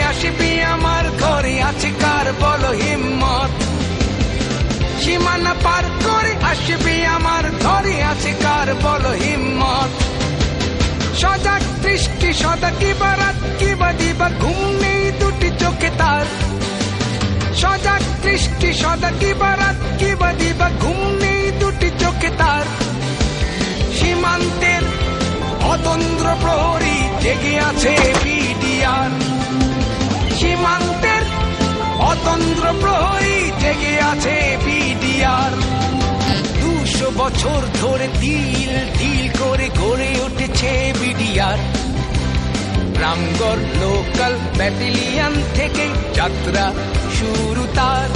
আসবি আমার ঘরে। আছে কার বল হিম্মত? সীমানা পার করে আসবি আমার ঘরে। আছে কার বল হিম্মত? সজাগ দৃষ্টি সদা কি বারাত কি বা দিবা? ঘুম নেই দুটি চোখে তার। সজাগ দৃষ্টি সদা কি বারাত কি বা দিবা? ঘুম নেই দুটি চোখে তার। সীমান্তের অতন্দ্র প্রহরী জেগে আছে অতন্দ্র প্রহরী জেগে আছে বিডিআর দুশো বছর ধরে তিল তিল করে গড়ে উঠেছে বিডিআর। রামগড় লোকাল ব্যাটালিয়ান থেকে যাত্রা শুরু তার।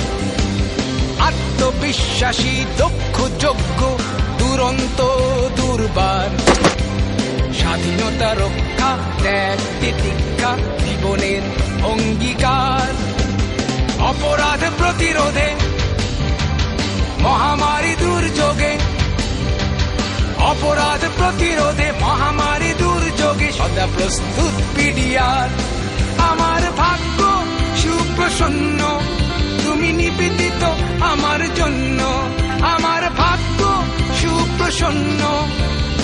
আত্মবিশ্বাসী, দক্ষ, যোগ্য, দুরন্ত, দুর্বার। স্বাধীনতা রক্ষা, ত্যাগ, তিতিক্ষা প্রতিরোধে, মহামারী দুর্যোগে, অপরাধ প্রতিরোধে, মহামারী দুর্যোগে সদা প্রস্তুত পিডিয়ার আমার ভাগ্য সুপ্রসন্ন, তুমি নিবেদিত আমার জন্য। আমার ভাগ্য সুপ্রসন্ন,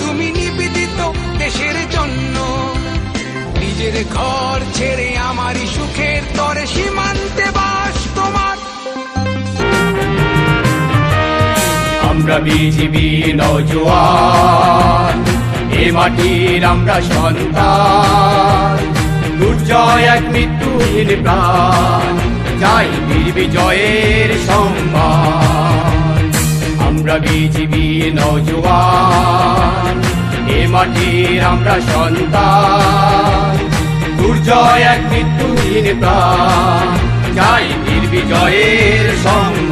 তুমি নিবেদিত দেশের জন্য। নিজের ঘর ছেড়ে আমারই সুখের তরে আমরা বিজিবি নজওয়ান, এ মাটির আমরা সন্তান। দুর্জয় এক মৃত্যুহীন প্রাণ, যাই বীর বিজয়ের সম্মান। আমরা বিজিবি নজওয়ান, এ মাটির আমরা সন্তান। দুর্জয় এক মৃত্যুহীন প্রাণ, যাই বীর বিজয়ের সম্মান।